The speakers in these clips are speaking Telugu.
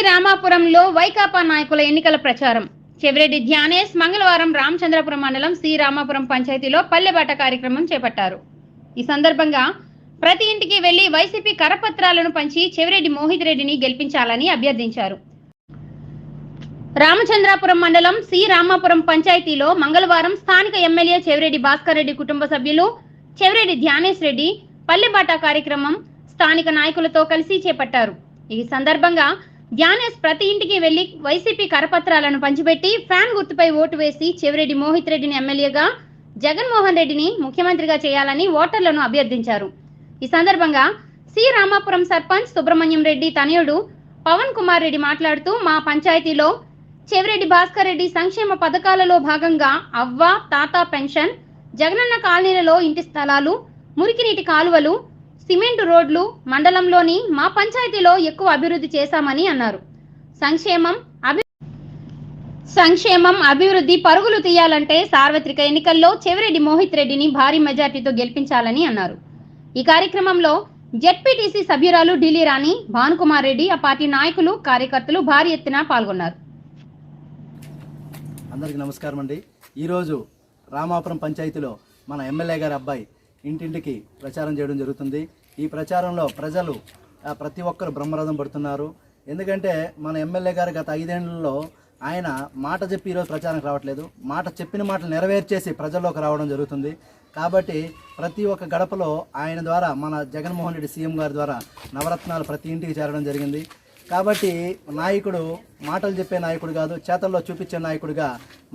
శ్రీరామాపురంలో వైకాపా నాయకుల ఎన్నికల ప్రచారం. చెవిరెడ్డి ధ్యానేష్ మంగళవారం రామచంద్రపురం మండలం శ్రీరామాపురం పంచాయతీలో పల్లెబాట కార్యక్రమం చేపట్టారు. ఈ సందర్భంగా ప్రతి ఇంటికి వెళ్ళి వైసీపీ కరపత్రాలను పంచి చెవిరెడ్డి మోహిత్ రెడ్డిని గెలిపించాలని అభ్యర్థించారు. రామచంద్రాపురం మండలం శ్రీరామాపురం పంచాయతీలో మంగళవారం స్థానిక ఎమ్మెల్యే చెవిరెడ్డి భాస్కర్ రెడ్డి కుటుంబ సభ్యులు చెవిరెడ్డి ధ్యానేష్ రెడ్డి పల్లెబాట కార్యక్రమం స్థానిక నాయకులతో కలిసి చేపట్టారు. ఈ సందర్భంగా ధ్యానేష్ ప్రతి ఇంటికి వెళ్ళి వైసీపీ కరపత్రాలను పంచిపెట్టి ఫ్యాన్ గుర్తుపై ఓటు వేసి చెవిరెడ్డి మోహిత్ రెడ్డిని ఎమ్మెల్యేగా జగన్మోహన్ రెడ్డిని ముఖ్యమంత్రిగా చేయాలని ఓటర్లను అభ్యర్థించారు. ఈ సందర్భంగా సి. రామాపురం సర్పంచ్ సుబ్రహ్మణ్యం రెడ్డి తనయుడు పవన్ కుమార్ రెడ్డి మాట్లాడుతూ మా పంచాయతీలో చెవిరెడ్డి భాస్కర్ రెడ్డి సంక్షేమ పథకాలలో భాగంగా అవ్వ తాత పెన్షన్ జగనన్న కాలనీలలో ఇంటి స్థలాలు మురికినీటి కాలువలు సిమెంట్ రోడ్లు మండలంలోని మా పంచాయతీలో ఎక్కువ అభివృద్ధి చేశామని అన్నారు. సంక్షేమం అభి సంక్షేమం అభివృద్ధి పరుగులు తీయాలంటే సార్వత్రిక ఎన్నికల్లో చెవిరెడ్డి మోహిత్ రెడ్డిని భారీ మెజార్టీతో గెలిపించాలని అన్నారు. ఈ కార్యక్రమంలో జెడ్పీటీసీ సభ్యురాలు ఢిల్లీ రాణి భానుకుమార్ రెడ్డి ఆ పార్టీ నాయకులు కార్యకర్తలు భారీ ఎత్తున పాల్గొన్నారు. అందరికీ నమస్కారం అండి. ఈరోజు రామాపురం పంచాయతీలో మన ఎమ్మెల్యే గారి అబ్బాయి ఇంటింటికి ప్రచారం చేయడం జరుగుతుంది. ఈ ప్రచారంలో ప్రజలు ప్రతి ఒక్కరు బ్రహ్మరథం పడుతున్నారు. ఎందుకంటే మన ఎమ్మెల్యే గారు గత ఐదేళ్ళలో ఆయన మాట చెప్పి ఈరోజు ప్రచారానికి రావట్లేదు. మాట చెప్పిన మాటలు నెరవేర్చేసి ప్రజల్లోకి రావడం జరుగుతుంది. కాబట్టి ప్రతి ఒక్క గడపలో ఆయన ద్వారా మన జగన్మోహన్ రెడ్డి సీఎం గారి ద్వారా నవరత్నాలు ప్రతి ఇంటికి చేరడం జరిగింది. కాబట్టి నాయకుడు మాటలు చెప్పే నాయకుడు కాదు చేతల్లో చూపించే నాయకుడిగా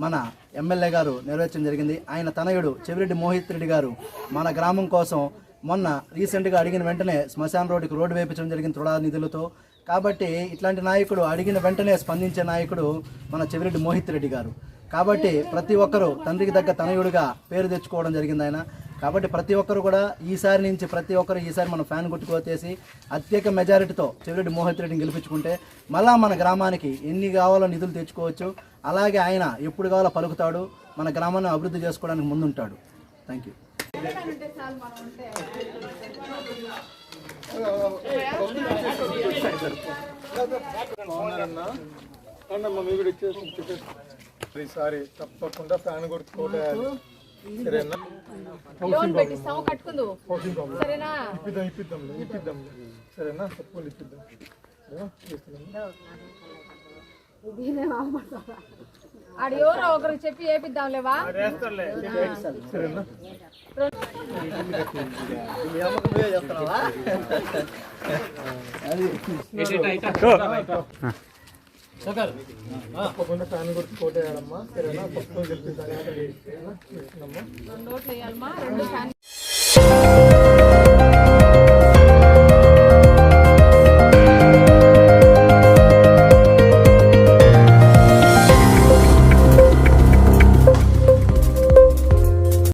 మన ఎమ్మెల్యే గారు నెరవేర్చడం జరిగింది. ఆయన తనయుడు చెవిరెడ్డి మోహిత్ రెడ్డి గారు మన గ్రామం కోసం మొన్న రీసెంట్గా అడిగిన వెంటనే శ్మశాన్ రోడ్డుకి రోడ్డు వేపించడం జరిగింది తృడా నిధులతో కాబట్టి ఇట్లాంటి నాయకుడు అడిగిన వెంటనే స్పందించే నాయకుడు మన చెవిరెడ్డి మోహిత్ రెడ్డి గారు. కాబట్టి ప్రతి ఒక్కరూ తండ్రికి తగ్గ తనయుడిగా పేరు తెచ్చుకోవడం జరిగింది ఆయన. కాబట్టి ప్రతి ఒక్కరు కూడా ఈసారి నుంచి ప్రతి ఒక్కరు ఈసారి మన ఫ్యాన్ కొట్టుకోతేసి అత్యధిక మెజారిటీతో చెవిరెడ్డి మోహిత్ రెడ్డిని గెలిపించుకుంటే మళ్ళా మన గ్రామానికి ఎన్ని కావాలో నిధులు తెచ్చుకోవచ్చు. అలాగే ఆయన ఎప్పుడు కావాలో పలుకుతాడు. మన గ్రామాన్ని అభివృద్ధి చేసుకోవడానికి ముందుంటాడు. థ్యాంక్ యూ అన్నమ్మ మీ కూడా ఇచ్చేసి చెప్పేసి ఈసారి తప్పకుండా ఫ్యాన్ కొట్టుకోవాలి సరేనా లోన్ పెట్టిస్తాము కట్టుకుందు. హౌసింగ్ ప్రాబ్లం సరేనా? ఇప్పిద్దాం ఇప్పిద్దాం ఇప్పిద్దాం. సరేనా? తప్పకుండా ఇప్పిద్దాం. ఆడు ఎవరో ఒకరికి చెప్పి వేపిద్దాం లేవా సరేనా? తప్పకుండా ఫ్యాన్ కొట్టుకోటేయాలమ్మా సరేనా సరేనా? రెండు